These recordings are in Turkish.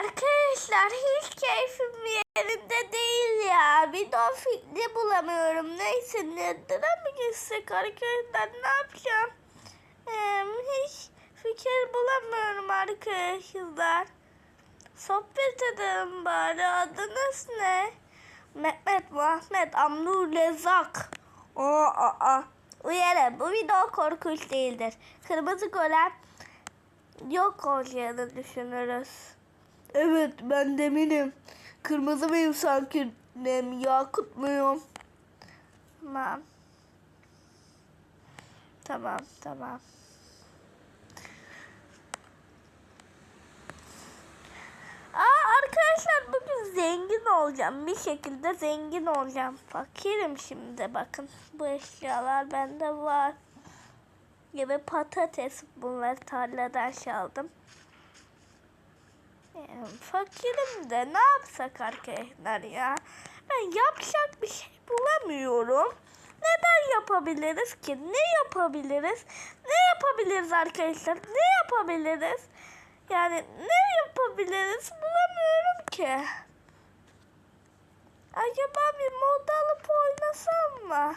Arkadaşlar hiç keyfim yerinde değil ya. Bir de fikri bulamıyorum. Neyse Nether'a mı gitsek arkadaşlar ne yapacağım? Ee, hiç fikir bulamıyorum arkadaşlar. Sohbet edelim bari. Adınız ne? Mehmet Muhammed Amnur Lezak. Aa, aa. Uyarın bu video korkunç değildir. Kırmızı golem yok olacağını düşünürüz. Evet ben de eminim. Kırmızı mıyım sanki? Nem yakut muyum? Tamam. Tamam tamam. Aa arkadaşlar bugün zengin olacağım. Bir şekilde zengin olacağım. Fakirim şimdi bakın. Bu eşyalar bende var. Gibi patates bunları tarladan çaldım. Fakirim de ne yapsak arkadaşlar ya? Ben yapacak bir şey bulamıyorum. Neden yapabiliriz ki? Ne yapabiliriz? Ne yapabiliriz arkadaşlar? Ne yapabiliriz? Yani ne yapabiliriz bulamıyorum ki. Acaba bir mod alıp oynasam mı?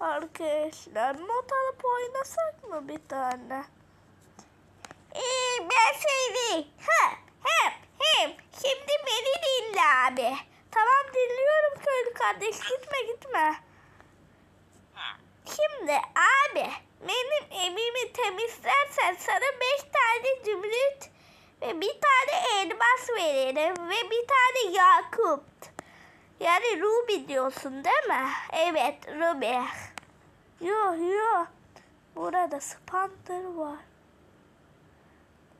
Arkadaşlar mod alıp oynasak mı bir tane? Ee, ben söyleyeyim. Ha, hem, hem. Şimdi beni dinle abi. Tamam dinliyorum köylü kardeş. Gitme gitme. Şimdi abi benim evimi temizlersen sana beş tane zümrüt ve bir tane elmas veririm ve bir tane yakut. Yani Ruby diyorsun değil mi? Evet Ruby. Yo yo. Burada Spander var.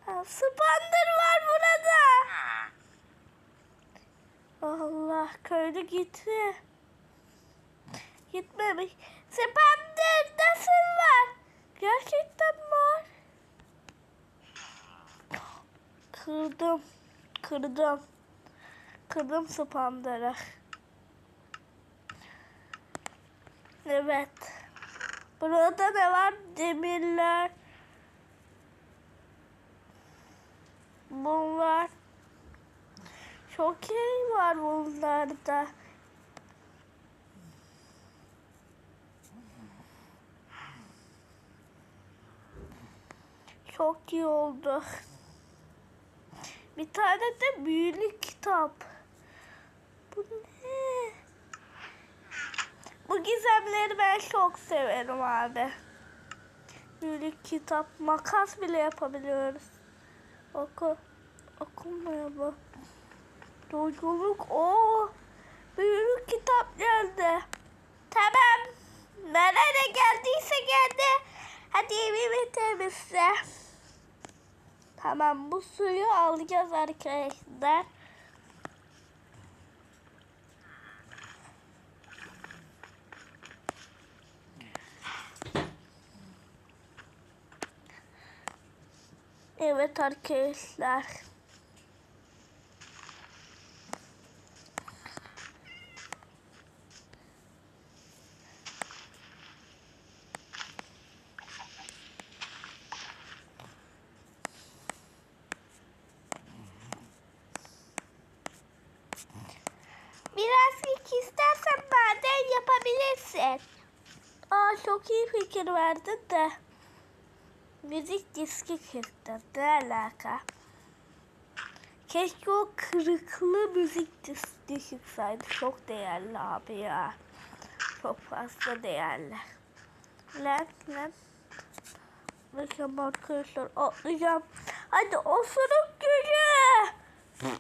Ha, Spander var burada. Allah köylü gitti. Gitmemiş. Spander nasıl var? Gerçekten var. Kırdım. Kırdım. Kırdım Spander'ı. Evet. Burada ne var? Demirler. Bunlar. Çok iyi var bunlarda. Çok iyi oldu. Bir tane de büyülü kitap. Bu ne? Bu gizemleri ben çok severim abi. Büyülü kitap, makas bile yapabiliyoruz. Oku. Okunmuyor bu. Yolculuk. o Büyülü kitap geldi. Tamam. Nereye geldiyse geldi. Hadi evimi temizle. Tamam bu suyu alacağız arkadaşlar. Evet arkadaşlar. Biraz ilk istersen maden yapabilirsin. Aa çok iyi fikir verdin de. Müzik diski kırdı. Ne alaka? Keşke o kırıklı müzik diski çıksaydı. Çok değerli abi ya. Çok fazla değerli. Lan lan. Bakın arkadaşlar atlayacağım. Hadi osuruk gücü.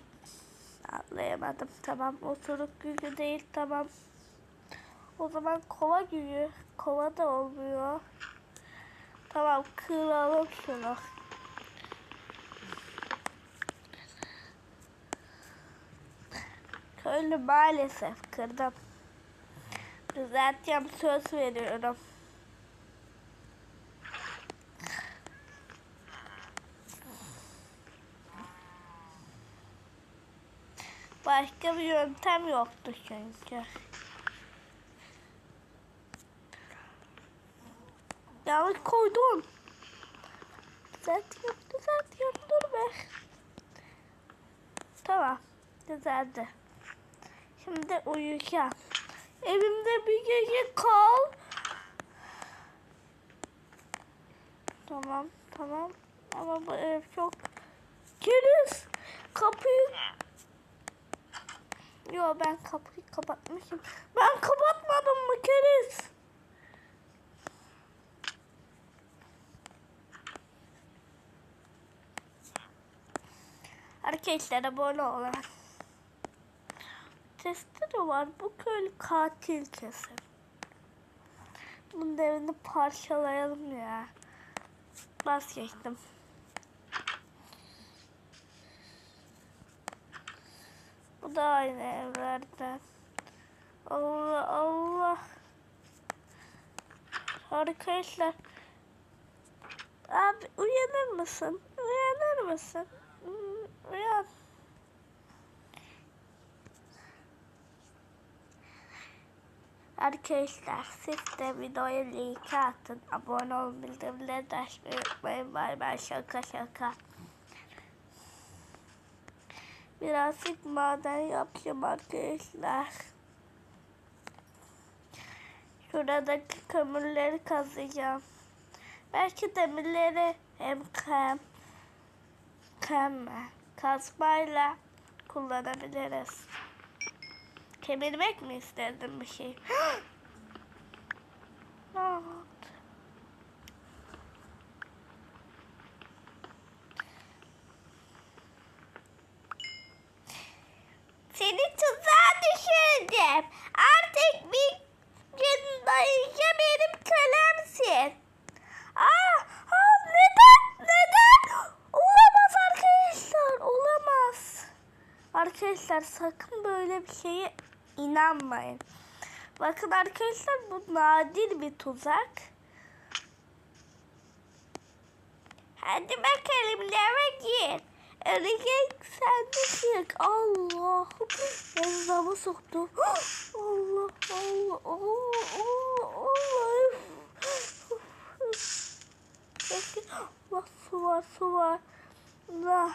Atlayamadım. Tamam osuruk gücü değil tamam. O zaman kova gücü. Kova da olmuyor. Tamam kıralım şunu. Köylü maalesef kırdım. Düzelteceğim söz veriyorum. Başka bir yöntem yoktu çünkü. Yanlış koydum. Düzeltiyorum, düzeltiyorum. Dur be. Tamam. Düzeldi. Şimdi uyuyacağım. Evimde bir gece kal. Tamam, tamam. Ama bu ev çok geniş. Kapıyı... Yo ben kapıyı kapatmışım. Ben kapatmadım mı keriz? Arkadaşlar abone olun. Testi var. Bu köylü katil kesin. Bunun evini parçalayalım ya. Vazgeçtim. Bu da aynı evlerden. Allah Allah. Arkadaşlar. Abi uyanır mısın? Uyanır mısın? Uyan. Arkadaşlar siz de videoya like atın. Abone olun bildirimleri de açmayı unutmayın. Bay bay şaka şaka. Birazcık maden yapacağım arkadaşlar. Şuradaki kömürleri kazacağım. Belki demirleri hem krem, krem kazmayla kullanabiliriz. Kemirmek mi istedin bir şey? Ne oldu? Seni tuzağa düşüreceğim. Artık bir gün boyunca benim kölemsin. Aa, aa, neden? Neden? Olamaz arkadaşlar. Olamaz. Arkadaşlar sakın böyle bir şeye inanmayın. Bakın arkadaşlar bu nadir bir tuzak. Hadi bakalım eve gir. Ölecek sen de çık. Allah'ım. Ben soktum. Allah Allah Allah Allah Allah. Allah su var su var. Allah.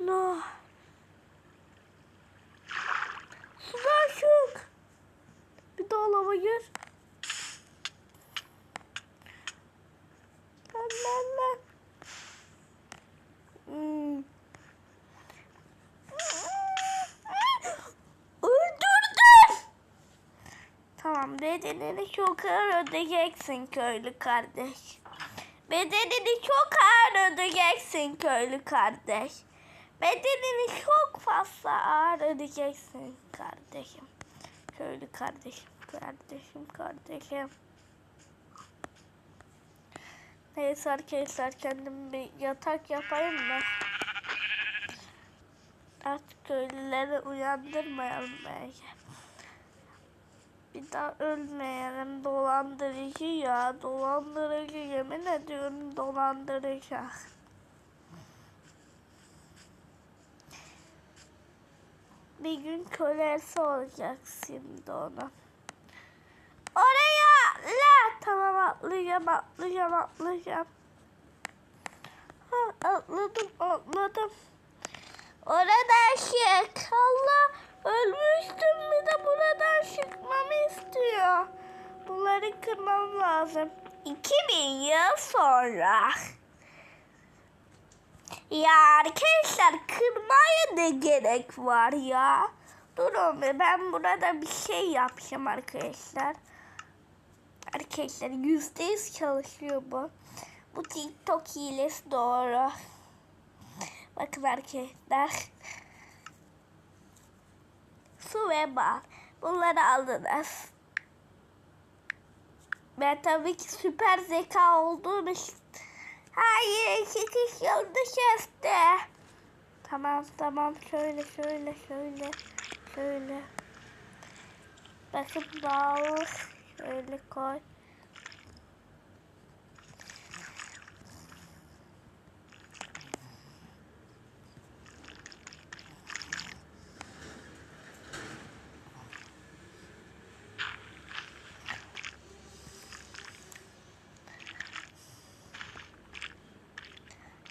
Allah. Çık. Bir daha lava gir. Lan lan lan. Hmm. Tamam bedenini çok ağır ödeyeceksin köylü kardeş. Bedenini çok ağır ödeyeceksin köylü kardeş. Bedenini çok fazla ağır ödeyeceksin kardeşim. Köylü kardeşim, kardeşim, kardeşim. Neyse arkadaşlar kendim bir yatak yapayım mı? Artık köylüleri uyandırmayalım belki. Bir daha ölmeyelim dolandırıcı ya dolandırıcı yemin ediyorum dolandırıcı. Bir gün kölesi olacak şimdi ona. Oraya la tamam atlayacağım atlayacağım atlayacağım. Ha, atladım atladım. Oradan çık. Allah ölmüştüm bir de buradan çıkmamı istiyor. Bunları kırmam lazım. 2000 yıl sonra. Ya arkadaşlar kırmaya ne gerek var ya? Durun be ben burada bir şey yapacağım arkadaşlar. Arkadaşlar yüzde yüz çalışıyor bu. Bu TikTok hilesi doğru. Bakın arkadaşlar. Su ve bal. Bunları aldınız. Ben tabii ki süper zeka olduğum için. Hayır çıkış yolda kesti. Tamam tamam şöyle şöyle şöyle şöyle. Bakın bal şöyle koy.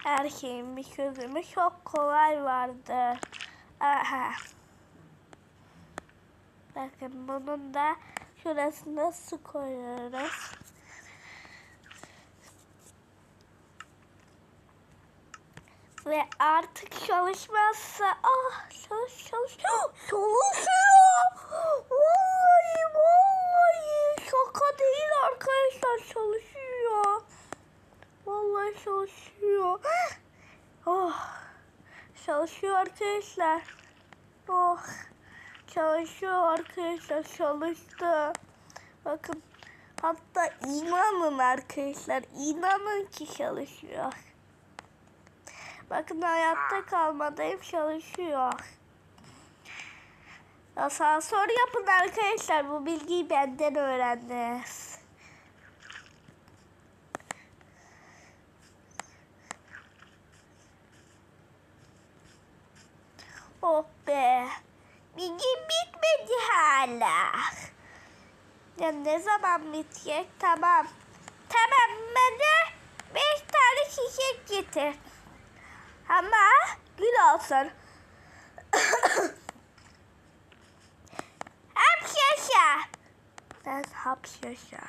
Her şeyin bir çözümü çok kolay vardır. Aha. Bakın bunun da şurasına su koyuyoruz. Ve artık çalışmazsa ah çalış çalış çalışıyor. Vallahi vallahi şaka değil arkadaşlar çalışıyor. Vallahi çalışıyor. Oh çalışıyor arkadaşlar. Oh çalışıyor arkadaşlar çalıştı. Bakın hatta inanın arkadaşlar inanın ki çalışıyor. Bakın hayatta kalmadayım çalışıyor. Asansör yapın arkadaşlar. Bu bilgiyi benden öğrendiniz. Oh be. Bilgi bitmedi hala. Ya ne zaman bitecek? Tamam. Tamam bana beş tane çiçek getir. Ama gül olsun. Hapşaşa. Ben hapşaşa.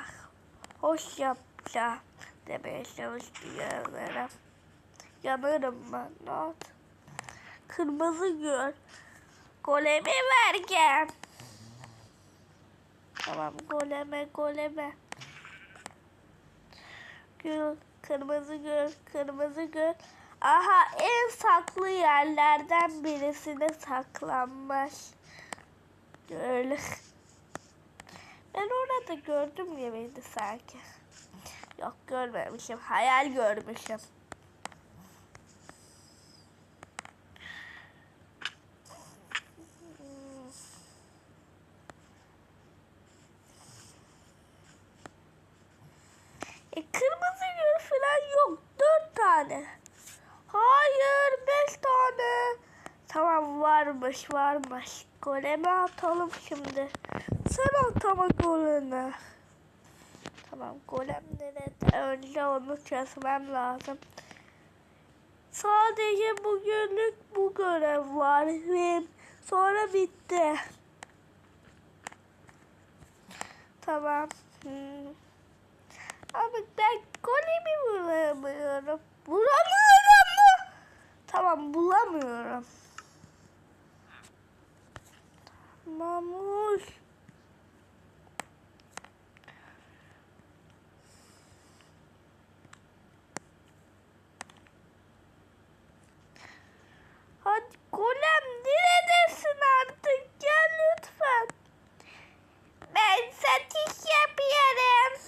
Hoş yapça demeye çalışıyorum. Yanarım ben. Oldu? Kırmızı gül. Goleme vereceğim. Tamam goleme goleme. Gül, kırmızı gül, kırmızı gül. Aha en saklı yerlerden birisine saklanmış. Öyle. Ben orada gördüm gibiydi sanki. Yok görmemişim. Hayal görmüşüm. E, kırmızı gül falan yok. Dört tane. Hayır beş tane. Tamam varmış varmış. Goleme atalım şimdi. Sen at ama golünü. Tamam golem nerede? Önce onu çözmem lazım. Sadece bugünlük bu görev var sonra bitti. Tamam. Hmm. Ama ben golemi bulamıyorum. Bulamıyorum mu? Tamam bulamıyorum. Mamuş. Hadi golem neredesin artık? Gel lütfen. Ben satış yapıyorum.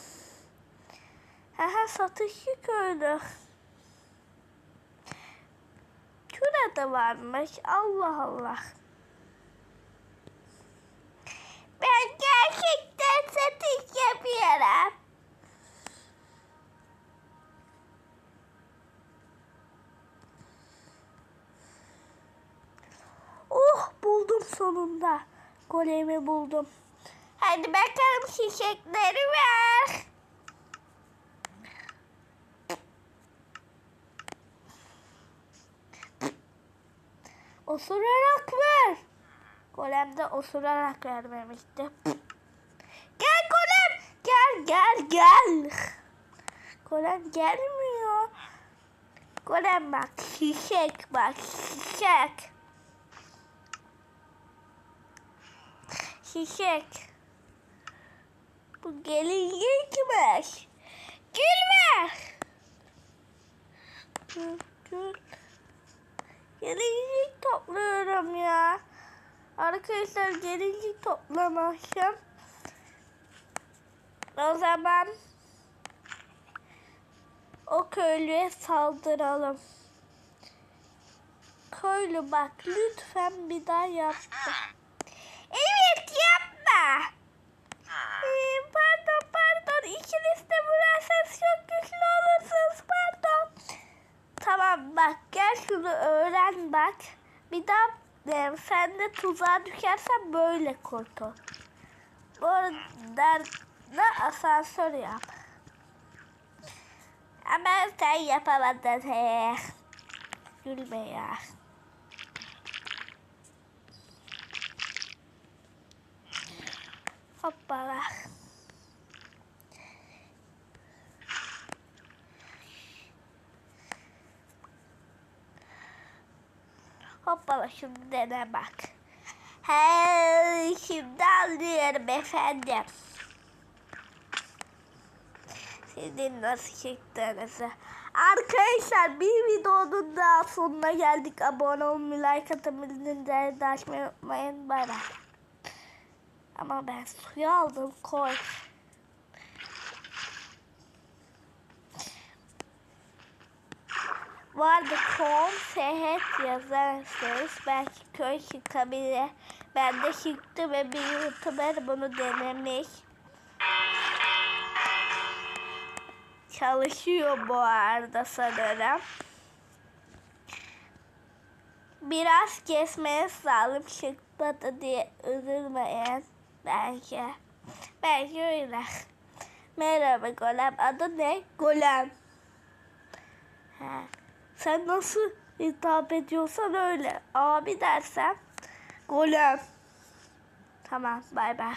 Aha satışçı köylü. Şurada varmış. Allah Allah. Ben gerçekten satış yapıyorum. Oh buldum sonunda. Golemi buldum. Hadi bakalım çiçekleri ver. Osurarak ver. Golem de osurarak vermemişti. Gel golem. Gel gel gel. Golem gelmiyor. Golem bak şişek bak şişek. Şişek. Bu gelincikmiş. Gülme. Gül. Gelincik topluyorum ya. Arkadaşlar gelincik toplamışım. O zaman o köylüye saldıralım. Köylü bak lütfen bir daha yapma. Evet yapma. Ee, pardon pardon ikiniz de vurarsanız çok güçlü olursunuz pardon. Tamam bak gel şunu öğren bak. Bir daha e, sen de tuzağa düşersen böyle kurtul. Bu arada asansör yap. Ama sen yapamadın he. Gülme ya. Hoppala. Hoppala şunu dene bak. He, şimdi anlıyorum efendim. Sizin nasıl çıktığınızı. Arkadaşlar bir videonun daha sonuna geldik. Abone olmayı, like atmayı, bildirimleri açmayı unutmayın. Bay bay. Ama ben suyu aldım. Koy. Bu arada kom seyahat yazarsanız belki köy çıkabilir. Ben de çıktı ve bir youtuber bunu denemiş. Çalışıyor bu arada sanırım. Biraz kesmeniz lazım çıkmadı diye üzülmeyin. Belki. Belki öyle. Merhaba Golem. Adı ne? Golem. He. Sen nasıl hitap ediyorsan öyle. Abi dersen Golem. Tamam bay bay.